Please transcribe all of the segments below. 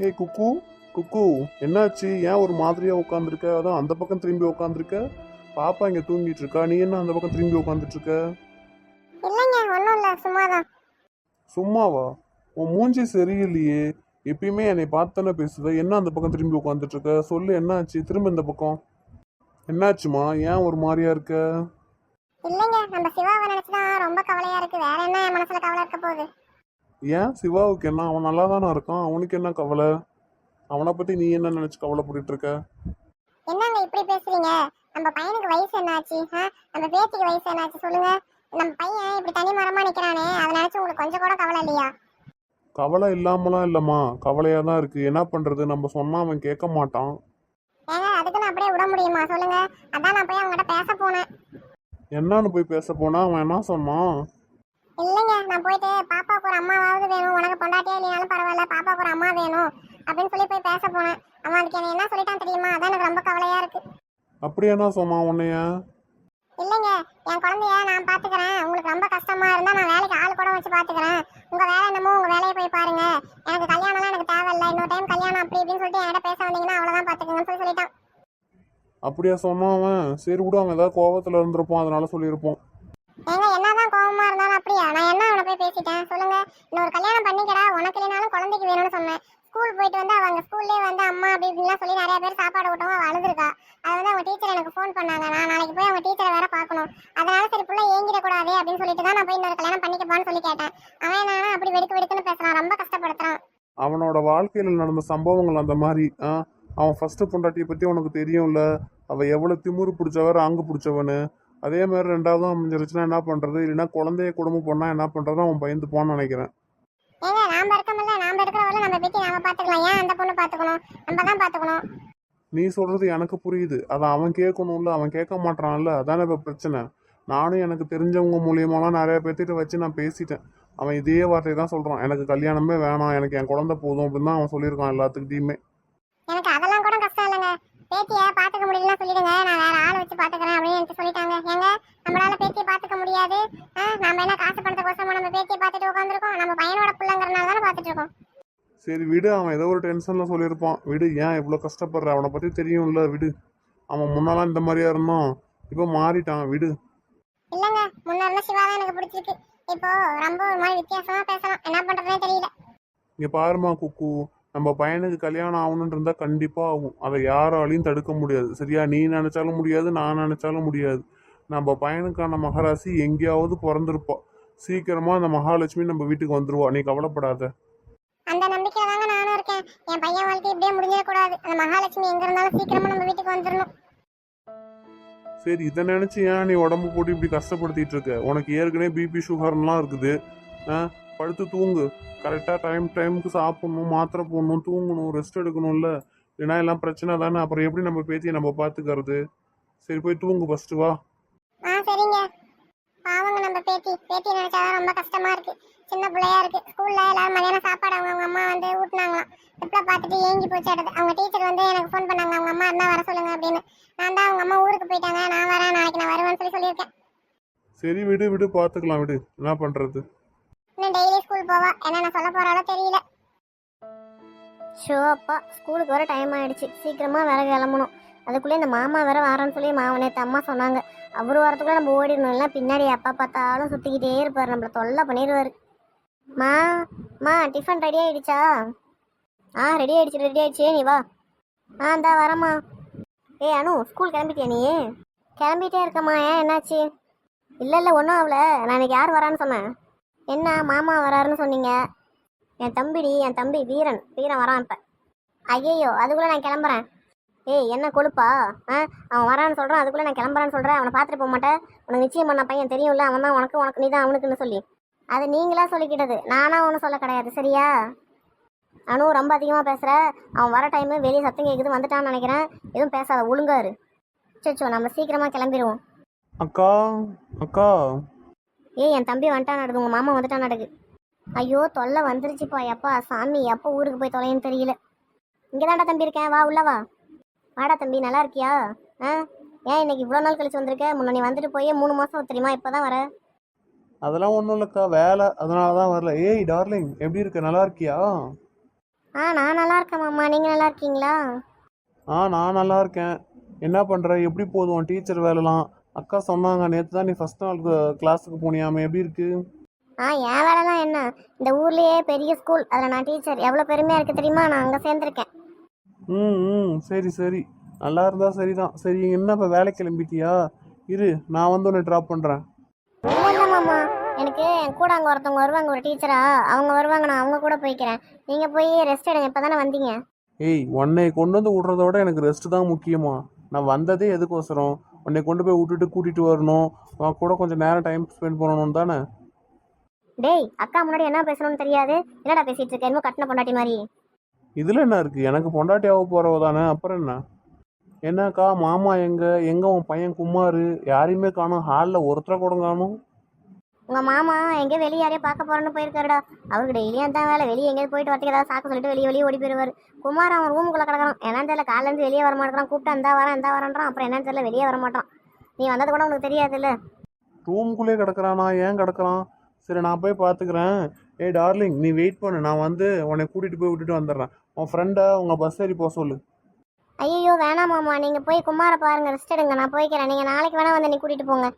ஏய் குக்கு குக்கு என்னாச்சு? ஏன் ஒரு மாதிரியா உட்காந்துருக்க அதான் அந்த பக்கம் திரும்பி உட்காந்துருக்க பாப்பா இங்க தூங்கிட்டு இருக்கா நீ என்ன அந்த பக்கம் திரும்பி உட்காந்துட்டு இருக்க இல்லைங்க ஒன்றும் இல்லை. சும்மாவா? உன் மூஞ்சி சரியில்லையே. எப்பயுமே என்னை பார்த்தானே பேசுவ. என்ன அந்த பக்கம் திரும்பி உட்காந்துட்டு இருக்க சொல்லு என்னாச்சு? திரும்ப இந்த பக்கம். என்னாச்சுமா? ஏன் ஒரு மாதிரியா இருக்க? இல்லைங்க நம்ம சிவாவை நினச்சி தான் ரொம்ப கவலையாக இருக்குது வேற என்ன என் மனசில் கவலை இருக்க போகுது? ஏன் சிவாவுக்கு என்ன? அவன் நல்லா தானே இருக்கான். அவனுக்கு என்ன கவலை? அவனை பத்தி நீ என்ன நினைச்சு கவலைப்பட்டுட்டு இருக்க? என்னங்க இப்படி பேசுறீங்க? நம்ம பையனுக்கு வயசு என்னாச்சு? ஆ? நம்ம பேத்திக்கு வயசு என்னாச்சு சொல்லுங்க. நம்ம பையன் இப்படி தனி மரமா நிக்கிறானே அதை நினைச்சு உங்களுக்கு கொஞ்சம் கூட கவலை இல்லையா? கவலை இல்லாமலாம் இல்லைம்மா. கவலையாக தான் இருக்குது என்ன பண்ணுறது நம்ம சொன்னால் அவன் கேட்க மாட்டான். ஏங்க அதுக்கு நான் அப்படியே விட முடியுமா? சொல்லுங்க. அதான் நான் போய் அவங்ககிட்ட பேச போனேன். என்னன்னு போய் பேச போனா அவன் என்ன சொன்னான்? இல்லைங்க நான் போயிட்டு பாப்பாவுக்கு ஒரு அம்மாவாவது வேணும். உனக்கு பொண்டாட்டியே இல்லைனாலும் பரவாயில்ல பாப்பாவுக்கு ஒரு அம்மா வேணும் அப்படின்னு சொல்லி போய் பேச போனேன். அவன் அதுக்கு என்ன என்ன சொல்லிட்டான் தெரியுமா? அதான் எனக்கு ரொம்ப கவலையா இருக்கு. அப்படி என்ன சொன்னான் உன்னைய? இல்லைங்க என் குழந்தைய நான் பாத்துக்கிறேன். உங்களுக்கு ரொம்ப கஷ்டமா இருந்தா நான் வேலைக்கு ஆள் கூட வச்சு பாத்துக்கிறேன். உங்க வேலை என்னமோ உங்க வேலையை போய் பாருங்க. எனக்கு கல்யாணம்லாம் எனக்கு தேவையில்ல. இன்னொரு டைம் கல்யாணம் அப்படி இப்படின்னு சொல்லிட்டு என்கிட்ட பேச வந்தீங்கன்னா அவ்வளவுதான் பாத்துக்கங்கன்னு சொல்லி சொல்லிட்டான். அப்படியா சொன்னான் அவன்? சரி விடு அவன் ஏதாவது கோவத்தில் இருந்திருப்பான். அதனால சொல்லியிருப்போம். ஏங்க என்னதான் கோவமா இருந்தாலும் அப்படியா? நான் என்ன அவனை போய் பேசிட்டேன்? சொல்லுங்க. இன்னொரு கல்யாணம் பண்ணிக்கடா. உனக்கு இல்லைனாலும் குழந்தைக்கு வேணும்னு சொன்னேன். ஸ்கூல் போயிட்டு வந்து அவங்க ஸ்கூல்லே வந்து அம்மா அப்படி இப்படிலாம் சொல்லி நிறைய பேர் சாப்பாடு ஊட்டவும் வளர்ந்துருக்கா. அது வந்து அவங்க டீச்சர் எனக்கு ஃபோன் பண்ணாங்க. நான் நாளைக்கு போய் அவங்க டீச்சரை வேற பார்க்கணும். அதனால சரி பிள்ளை ஏங்கிடக்கூடாது அப்படின்னு சொல்லிட்டு தான் நான் போய் இன்னொரு கல்யாணம் பண்ணிக்கப்பான்னு சொல்லி கேட்டேன். அவன் என்னன்னா அப்படி வெடுக்கு வெடுக்குன்னு பேசுறான். ரொம்ப கஷ்டப்படுத்துறான். அவனோட வாழ்க்கையில் நடந்த சம்பவங்கள் அந்த மாதிரி அவன் ஃபர்ஸ்ட் பொண்டாட்டியை பற்றி உனக்கு தெரியும்ல? அவள் எவ்வளோ திமுரு பிடிச்சவ ராங்கு பிடிச்சவனு? அதே மாதிரி ரெண்டாவதும் அமைஞ்சிருச்சுன்னா என்ன பண்ணுறது இல்லைன்னா குழந்தைய குடும்பம் பண்ணா என்ன பண்ணுறது அவன் பயந்து போன்னு நினைக்கிறேன். ஏங்க நாம இருக்கமில்ல நாம இருக்கிறவள நம்ம பத்தி நாம பாத்துக்கலாம் ஏன் அந்த பொண்ணு பாத்துக்கணும் நம்ம தான் பாத்துக்கணும் நீ சொல்கிறது எனக்கு புரியுது. அதை அவன் கேட்கணும்ல. அவன் கேட்க மாட்டான்ல. அதானே இப்போ பிரச்சனை. நானும் எனக்கு தெரிஞ்சவங்க மூலியமாலாம் நிறைய பேர்த்திட்ட வச்சு நான் பேசிட்டேன். அவன் இதே வார்த்தை தான் சொல்கிறான் எனக்கு கல்யாணமே வேணாம். எனக்கு என் குழந்தை போதும் அப்படின்னு தான் அவன் சொல்லியிருக்கான் எல்லாத்துக்கிட்டையுமே. எனக்கு அதெல்லாம் கூட கஷ்டம் இல்லைங்க. பேத்திய முடியலன்னா சொல்லிடுங்க. நான் வேற ஆள் வச்சு பாத்துக்கிறேன் அப்படின்னு எனக்கு சொல்லிட்டாங்க. ஏங்க நம்மளால பேத்தியை பாத்துக்க முடியாது. நாம என்ன காசு பணத்தை கோசமா நம்ம பேத்தியை பார்த்துட்டு உட்காந்துருக்கோம் நம்ம பையனோட பிள்ளைங்கிறனால தானே பார்த்துட்டு இருக்கோம். சரி விடு. அவன் ஏதோ ஒரு டென்ஷனில் சொல்லியிருப்பான். விடு ஏன் இவ்வளோ கஷ்டப்படுற? அவனை பற்றி தெரியும்ல விடு. அவன் முன்னாலாம் இந்த மாதிரியா இருந்தான். இப்போ மாறிட்டான். விடு. இல்லைங்க முன்ன இருந்த சிவா தான் எனக்கு பிடிச்சிருக்கு. இப்போ ரொம்ப ஒரு மாதிரி வித்தியாசமா பேசலாம். என்ன பண்றதுனே தெரியல. இங்கே பாருமா குக்கு. நம்ம பையனுக்கு கல்யாணம் ஆகணுன்னு இருந்தால் கண்டிப்பாக ஆகும். அதை யாராலையும் தடுக்க முடியாது. சரியா? நீ நினச்சாலும் முடியாது நான் நினச்சாலும் முடியாது. நம்ம பையனுக்கான மகராசி எங்கேயாவது பிறந்திருப்பா. சீக்கிரமாக அந்த மகாலட்சுமி நம்ம வீட்டுக்கு வந்துருவா. நீ கவலைப்படாத. அந்த நம்பிக்கையில தாங்க நானும் இருக்கேன். என் பையன் வாழ்க்கை இப்படியே முடிஞ்சிடக்கூடாது அந்த மகாலட்சுமி எங்க இருந்தாலும் சீக்கிரமா நம்ம வீட்டுக்கு வந்துடணும் சரி இதை நினச்சி ஏன் நீ உடம்பு போட்டு இப்படி கஷ்டப்படுத்திட்டு இருக்க? உனக்கு ஏற்கனவே பிபி சுகர்லாம் இருக்குது. ஆ? படுத்து தூங்கு. கரெக்டாக டைம் டைமுக்கு சாப்பிடணும் மாத்திரை போடணும் தூங்கணும் ரெஸ்ட் எடுக்கணும்ல. இல்லைன்னா எல்லாம் பிரச்சனை தானே. அப்புறம் எப்படி நம்ம பேத்தியை நம்ம பார்த்துக்கறது? சரி போய் தூங்கு ஃபஸ்ட்டு வா. ஆ சரிங்க. பாவங்க நம்ம பேத்தி. பேத்தி நினைச்சாதான் ரொம்ப கஷ்டமா இருக்கு. சின்ன பிள்ளையா இருக்கு. ஸ்கூல்ல எல்லாரும் மதியானம் சாப்பாடு அவங்க அவங்க அம்மா வந்து ஊட்டினாங்களாம். ரிப்ளை பார்த்துட்டு ஏங்கி போச்சு அடுத்து. அவங்க டீச்சர் வந்து எனக்கு ஃபோன் பண்ணாங்க. அவங்க அம்மா இருந்தா வர சொல்லுங்க அப்படின்னு. நான் தான் அவங்க அம்மா ஊருக்கு போயிட்டாங்க. நான் வரேன். நாளைக்கு நான் வருவேன்னு சொல்லி சொல்லியிருக்கேன். சரி விடு விடு பார்த்துக்கலாம் விடு. என்ன பண்ணுறது இன்னும் டெய்லி ஸ்கூல் போவா? என்ன நான் சொல்ல போறாலோ தெரியல. ஷோ அப்பா ஸ்கூலுக்கு வர டைம் ஆயிடுச்சு. சீக்கிரமா வேற கிளம்பணும். அதுக்குள்ளே இந்த மாமா வேற வரேன்னு சொல்லி மாமா அம்மா சொன்னாங்க. அவரு வரத்துக்குள்ள நம்ம ஓடிடணும். இல்லை பின்னாடி எப்போ பார்த்தாலும் சுற்றிக்கிட்டே இருப்பார். நம்மளை தொல்லை பண்ணிடுவார். மா மா டிஃபன் ரெடி ஆயிடுச்சா? ஆ ரெடி ஆயிடுச்சு ரெடி ஆயிடுச்சே. நீ வா. ஆ இந்தா வரேம்மா. ஏய் அனு ஸ்கூல் கிளம்பிட்டியா நீ? கிளம்பிட்டே இருக்கம்மா. ஏன் என்னாச்சு? இல்லை இல்லை ஒன்றும் ஆகல. நான் இன்னைக்கு யார் வரான்னு சொன்னேன். என்ன மாமா வராருன்னு சொன்னீங்க? என் தம்பிடி என் தம்பி வீரன் வீரன் வரான் இப்போ. ஐயையோ அதுக்குள்ளே நான் கிளம்புறேன். ஏய் என்ன கொழுப்பா? ஆ அவன் வரான்னு சொல்கிறான் அதுக்குள்ளே நான் கிளம்புறேன்னு சொல்கிறேன் அவனை பார்த்துட்டு போக மாட்டேன். உனக்கு நிச்சயம் பண்ண பையன் தெரியும்ல அவன் தான் உனக்கு உனக்கு நீ தான் அவனுக்குன்னு சொல்லி. அது நீங்களா சொல்லிக்கிட்டது. நானாக ஒன்றும் சொல்ல கிடையாது சரியா? அனு ரொம்ப அதிகமாக பேசுகிற அவன் வர டைமு வெளியே சத்தம் கேட்குது வந்துட்டான்னு நினைக்கிறேன். எதுவும் பேசாத ஒழுங்காரு சச்சோ நம்ம சீக்கிரமாக கிளம்பிடுவோம் அக்கா அக்கா. ஏய் என் தம்பி வந்துட்டான் நடக்குது உங்கள் மாமா வந்துட்டான் நடக்கு. ஐயோ தொல்லை வந்துருச்சுப்பா எப்பா சாமி எப்போ ஊருக்கு போய் தொலைன்னு தெரியல. இங்கே தான்டா தம்பி இருக்கேன் வா உள்ள வா. வாடா தம்பி நல்லா இருக்கியா? ஆ? ஏன் இன்னைக்கு இவ்வளோ நாள் கழிச்சு வந்திருக்க? முன்ன நீ வந்துட்டு போய் மூணு மாதம் தெரியுமா இப்போ தான் வர? அதெல்லாம் ஒன்றும் இல்லைக்கா வேலை அதனால தான் வரல. ஏய் டார்லிங் எப்படி இருக்க? நல்லா இருக்கியா? ஆ நான் நல்லா இருக்கேன் மாமா நீங்கள் நல்லா இருக்கீங்களா? ஆ நான் நல்லா இருக்கேன். என்ன பண்ணுற எப்படி போதும் டீச்சர் வேலைலாம்? அக்கா சொன்னாங்க நேற்று தான் நீ ஃபஸ்ட் நாள் கிளாஸுக்கு போனியாமே எப்படி இருக்கு? ஆ என் வேலைலாம் என்ன? இந்த ஊர்லேயே பெரிய ஸ்கூல் அதில் நான் டீச்சர் எவ்வளோ பெருமையாக இருக்குது தெரியுமா? நான் அங்கே சேர்ந்துருக்கேன். ம் ம். சரி சரி. நல்லா இருந்தா சரிதான். சரி என்ன இப்போ வேலை கிளம்பிட்டியா? இரு நான் வந்து உன்னை ட்ராப் பண்ணுறேன் இல்லை இல்லை மாமா. எனக்கு என் கூட அங்கே ஒருத்தவங்க வருவாங்க ஒரு டீச்சரா அவங்க வருவாங்க நான் அவங்க கூட போய்க்கிறேன். நீங்கள் போய் ரெஸ்ட் எடுங்க. இப்போ தானே வந்தீங்க. ஏய் உன்னை கொண்டு வந்து விட்றத விட எனக்கு ரெஸ்ட் தான் முக்கியமா. நான் வந்ததே எதுக்கோசரம்? உன்னை கொண்டு போய் விட்டுட்டு கூட்டிகிட்டு வரணும். உன் கூட கொஞ்சம் நேரம் டைம் ஸ்பெண்ட் பண்ணணும் தானே? டேய் அக்கா முன்னாடி என்ன பேசணும்னு தெரியாது? என்னடா பேசிட்டு இருக்க? என்னமோ கட்டின பொண்டாட்டி மாதிரி. இதில் என்ன இருக்குது எனக்கு பொண்டாட்டி ஆக போகிறவ தானே அப்புறம் என்ன? என்னக்கா மாமா எங்க? எங்க உன் பையன் குமார்? யாரையுமே காணும். ஹாலில் ஒருத்தரை கூட காணும். உங்கள் மாமா எங்கேயோ வெளியே யாரையும் பார்க்க போகிறேன்னு போயிருக்காருடா. அவருக்கு டெய்லியும் தான் வேலை. வெளியே எங்கேயாவது போயிட்டு வரதுக்கு ஏதாவது சாக்கு சொல்லிட்டு வெளியே வெளியே ஓடி போயிருவார் குமார் அவன் ரூமுக்குள்ளே கிடக்கிறான். என்னன்னு தெரியல காலேருந்து வெளியே வர மாட்டேறான் கூப்பிட்டு அந்த வரேன் இந்த வரேன்றான். அப்புறம் என்னன்னு தெரியல வெளியே வர மாட்டான். நீ வந்தது கூட உனக்கு தெரியாதுல்ல. ரூம்குள்ளே கிடக்குறானா? ஏன் கிடக்குறான்? சரி நான் போய் பார்த்துக்கிறேன். ஏய் டார்லிங் நீ வெயிட் பண்ணு. நான் வந்து உன்னை கூட்டிகிட்டு போய் விட்டுட்டு வந்துடுறேன். உன் ஃப்ரெண்டை உங்கள் பஸ் ஏறி போக சொல்லு. ஐயோ வேணாம் மாமா. நீங்கள் போய் குமாரை பாருங்க. ரெஸ்ட் எடுங்க. நான் போய்க்கிறேன். நீங்கள் நாளைக்கு வேணா வந்து நீ கூட்டிகிட்டு போங்க.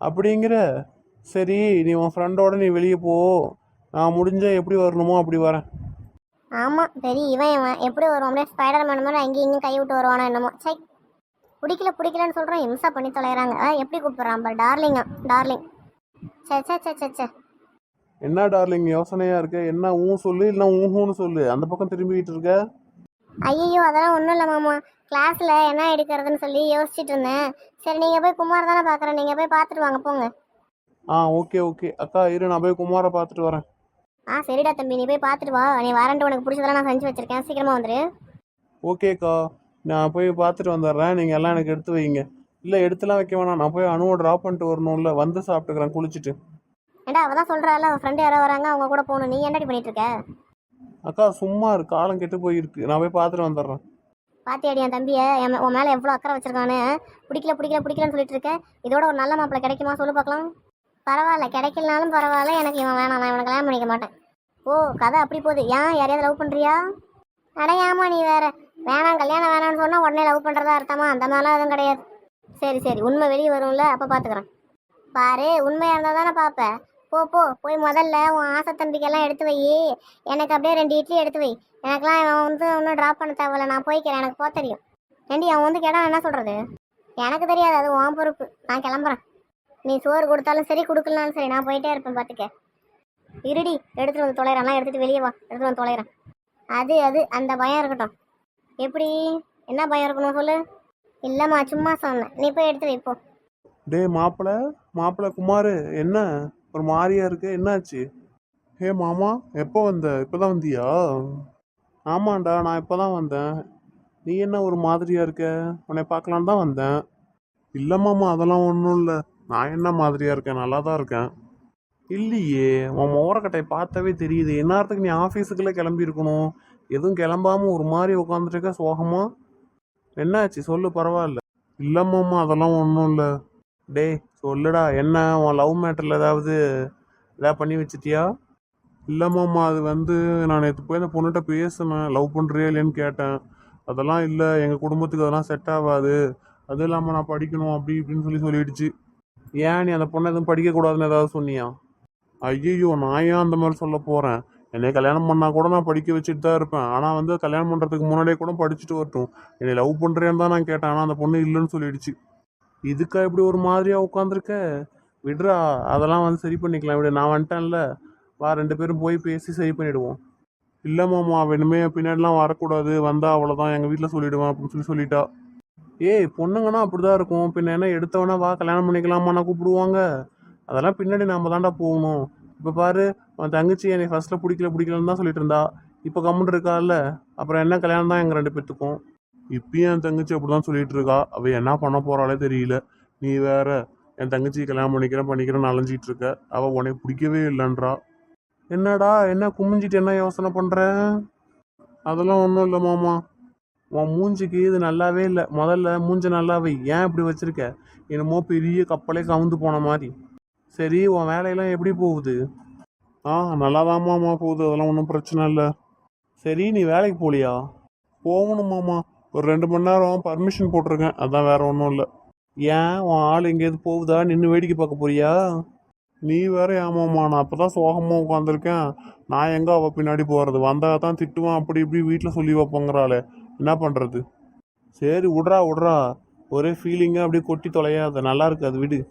அப்படிங்கிற? சரி நீ உன் ஃப்ரெண்டோட நீ வெளியே போ. நான் முடிஞ்ச எப்படி வரணுமோ அப்படி வரேன். ஆமாம் பெரிய இவன் இவன் எப்படி வருவான் ஸ்பைடர் மேன் மாதிரி அங்கேயும் இங்கேயும் கை விட்டு வருவானோ என்னமோ. சை பிடிக்கல பிடிக்கலன்னு சொல்கிறேன் இம்சா பண்ணி தொலைகிறாங்க ஆ எப்படி கூப்பிட்றான் பார் டார்லிங்கா டார்லிங். சே சே சே சே சே. என்ன டார்லிங் யோசனையாக இருக்க? என்ன ஊ சொல்லு இல்லை ஊஹூன்னு சொல்லு. அந்த பக்கம் திரும்பிக்கிட்டு இருக்க? ஐயோ அதெல்லாம் ஒன்றும் இல்லை மாமா. கிளாஸில் என்ன எடுக்கிறதுன்னு சொல்லி யோசிச்சுட்டு இருந்தேன். சரி நீங்கள் போய் குமார் தானே பார்க்குறேன் நீங்கள் போய் பார்த்துட்டு வாங்க போங்க. ஆ ஓகே ஓகே. அக்கா இரு நான் போய் குமாரை பார்த்துட்டு வரேன். ஆ சரிடா தம்பி நீ போய் பார்த்துட்டு வா. நீ வரன்ட்டு உனக்கு பிடிச்சதெல்லாம் நான் செஞ்சு வச்சிருக்கேன். சீக்கிரமா வந்துரு. ஓகேக்கா நான் போய் பார்த்துட்டு வந்துடுறேன். நீங்கள் எல்லாம் எனக்கு எடுத்து வைங்க. இல்லை எடுத்துலாம் வைக்க வேணாம். நான் போய் அணுவை ட்ராப் பண்ணிட்டு வரணும்ல. வந்து சாப்பிட்டுக்கிறேன் குளிச்சுட்டு. ஏண்டா அவள் தான் சொல்கிறாள் அவள் ஃப்ரெண்டு யாரோ வராங்க அவங்க கூட போகணும். நீ என்னடி பண்ணிட்டு இருக்க அக்கா சும்மா இருக்கு காலம் கெட்டு போயிருக்கு. நான் போய் பார்த்துட்டு வந்துடுறேன். பாத்தியாடி என் தம்பியை? என் மே- உன் மேலே எவ்வளோ அக்கறை வச்சிருக்கானு? பிடிக்கல பிடிக்கல பிடிக்கலன்னு சொல்லிட்டு இருக்க இதோட ஒரு நல்ல மாப்பிள்ளை கிடைக்குமா? சொல்லு பார்க்கலாம். பரவாயில்ல கிடைக்கலனாலும் பரவாயில்ல எனக்கு இவன் வேணாம் நான் இவனை கல்யாணம் பண்ணிக்க மாட்டேன். ஓ கதை அப்படி போகுது. ஏன் யாரையாவது லவ் பண்ணுறியா அடையாமா நீ வேற? வேணாம் கல்யாணம் வேணாம்னு சொன்னால் உடனே லவ் பண்ணுறதா அர்த்தமா? அந்த மாதிரிலாம் எதுவும் கிடையாது. சரி சரி உண்மை வெளியே வரும்ல அப்போ பார்த்துக்குறேன் பாரு உண்மையாக இருந்தால் தானே பார்ப்பேன் போ போ போய் முதல்ல உன் ஆசை தம்பிக்கெல்லாம் எடுத்து வை. எனக்கு அப்படியே ரெண்டு இட்லி எடுத்து வை. எனக்கெல்லாம் இவன் வந்து ஒன்றும் ட்ராப் பண்ண தேவையில்ல நான் போய்க்கிறேன் எனக்கு போக தெரியும். ஏண்டி அவன் வந்து கேட்டால் என்ன சொல்கிறது எனக்கு தெரியாது அது உன் பொறுப்பு. நான் கிளம்புறேன். நீ சோறு கொடுத்தாலும் சரி கொடுக்கலனாலும் சரி நான் போயிட்டே இருப்பேன் பார்த்துக்க இருடி எடுத்துகிட்டு வந்து தொலைறேன்லாம் எடுத்துகிட்டு வெளியே வா. எடுத்துகிட்டு வந்து தொலைறேன். அது அது அந்த பயம் இருக்கட்டும். எப்படி? என்ன பயம் இருக்கணும் சொல்லு? இல்லைம்மா சும்மா சொன்னேன். நீ போய் எடுத்து வைப்போ டே மாப்பிள்ள மாப்பிள்ள குமார் என்ன? ஒரு மாதிரியா இருக்கு? என்னாச்சு? ஹே மாமா எப்போ வந்த? இப்போதான் வந்தியா? ஆமாண்டா நான் இப்போ தான் வந்தேன். நீ என்ன ஒரு மாதிரியா இருக்க? உன்னை பார்க்கலான்னு தான் வந்தேன். இல்லை மாமா அதெல்லாம் ஒன்றும் இல்லை. நான் என்ன மாதிரியா இருக்கேன்? நல்லா தான் இருக்கேன். இல்லையே உன் மோரக்கட்டை பார்த்தாவே தெரியுது. எந்நேரத்துக்கு நீ ஆஃபீஸுக்குள்ளே கிளம்பி இருக்கணும் எதுவும் கிளம்பாம ஒரு மாதிரி உட்காந்துட்டு இருக்க சோகமா? என்னாச்சு? சொல்லு பரவாயில்ல. இல்லைம்மாம்மா அதெல்லாம் ஒன்றும் இல்லை. டேய் சொல்லுடா என்ன உன் லவ் மேட்டரில் ஏதாவது ஏதாவது பண்ணி வச்சிட்டியா? இல்லைம்மாம்மா அது வந்து நான் நேற்று போய் அந்த பொண்ணுகிட்ட பேசினேன். லவ் பண்ணுறியா இல்லைன்னு கேட்டேன். அதெல்லாம் இல்லை எங்கள் குடும்பத்துக்கு அதெல்லாம் செட் ஆகாது. அதுவும் இல்லாமல் நான் படிக்கணும் அப்படி இப்படின்னு சொல்லி சொல்லிடுச்சு. ஏன் நீ அந்த பொண்ணை எதுவும் படிக்கக்கூடாதுன்னு ஏதாவது சொன்னியா? ஐயோ நான் ஏன் அந்த மாதிரி சொல்ல போகிறேன் என்னை கல்யாணம் பண்ணால் கூட நான் படிக்க வச்சுட்டு தான் இருப்பேன். ஆனால் வந்து கல்யாணம் பண்ணுறதுக்கு முன்னாடியே கூட படிச்சுட்டு வரட்டும். என்னை லவ் பண்ணுறேன்னு தான் நான் கேட்டேன். ஆனால் அந்த பொண்ணு இல்லைன்னு சொல்லிடுச்சு. இதுக்கா இப்படி ஒரு மாதிரியா உட்காந்துருக்க விடுறா அதெல்லாம் வந்து சரி பண்ணிக்கலாம். விடு நான் வந்துட்டேன்ல. வா ரெண்டு பேரும் போய் பேசி சரி பண்ணிடுவோம். இல்லை மாமா அவ பின்னாடிலாம் வரக்கூடாது. வந்தா அவ்வளோதான் எங்கள் வீட்டில் சொல்லிவிடுவேன் அப்படின்னு சொல்லி சொல்லிட்டா. ஏய் பொண்ணுங்கன்னா அப்படிதான் இருக்கும். பின்ன என்ன எடுத்தவனா வா கல்யாணம் பண்ணிக்கலாமான்னா கூப்பிடுவாங்க. அதெல்லாம் பின்னாடி நாம தாண்டா போகணும். இப்போ பாரு உன் தங்கச்சி என்னை ஃபர்ஸ்ட்டில் பிடிக்கல பிடிக்கலன்னு தான் சொல்லிட்டு இருந்தா. இப்போ கம்முன்னு இருக்கால அப்புறம் என்ன கல்யாணம் தான் எங்கள் ரெண்டு பேத்துக்கும்? இப்பயும் என் தங்கச்சி அப்படிதான் சொல்லிட்டு இருக்கா. அவ என்ன பண்ண போறாளே தெரியல. நீ வேற என் தங்கச்சி கல்யாணம் பண்ணிக்கிறேன் பண்ணிக்கிறேன் அலைஞ்சிட்டு இருக்க. அவ உனக்கு பிடிக்கவே இல்லைன்றா. என்னடா என்ன குமிஞ்சிட்டு என்ன யோசனை பண்ற? அதெல்லாம் ஒன்றும் இல்லை மாமா. உன் மூஞ்சிக்கு இது நல்லாவே இல்லை. முதல்ல மூஞ்ச நல்லாவே. ஏன் இப்படி வச்சுருக்க? என்னமோ பெரிய கப்பலே கவுந்து போன மாதிரி. சரி உன் வேலையெல்லாம் எப்படி போகுது? ஆ நல்லாதாம்மாம்மா போகுது. அதெல்லாம் ஒன்றும் பிரச்சனை இல்லை. சரி நீ வேலைக்கு போலியா? போகணுமாம்மா ஒரு ரெண்டு மணி நேரம் பர்மிஷன் போட்டிருக்கேன். அதான் வேற ஒன்றும் இல்லை. ஏன்? உன் ஆள் எங்கேயாவது போகுதா? நின்று வேடிக்கை பார்க்க போறியா? நீ வேற ஏமாம்மா நான் அப்போ தான் சோகமாக உட்காந்துருக்கேன் நான் எங்கே அவள் பின்னாடி போகிறது வந்தால் தான் திட்டுவான். அப்படி இப்படி வீட்டில் சொல்லி வைப்போங்கிறாளே. என்ன பண்ணுறது சரி விட்றா விட்றா ஒரே ஃபீலிங்காக அப்படியே கொட்டி தொலையாத. நல்லா இருக்காது வீடு விடு.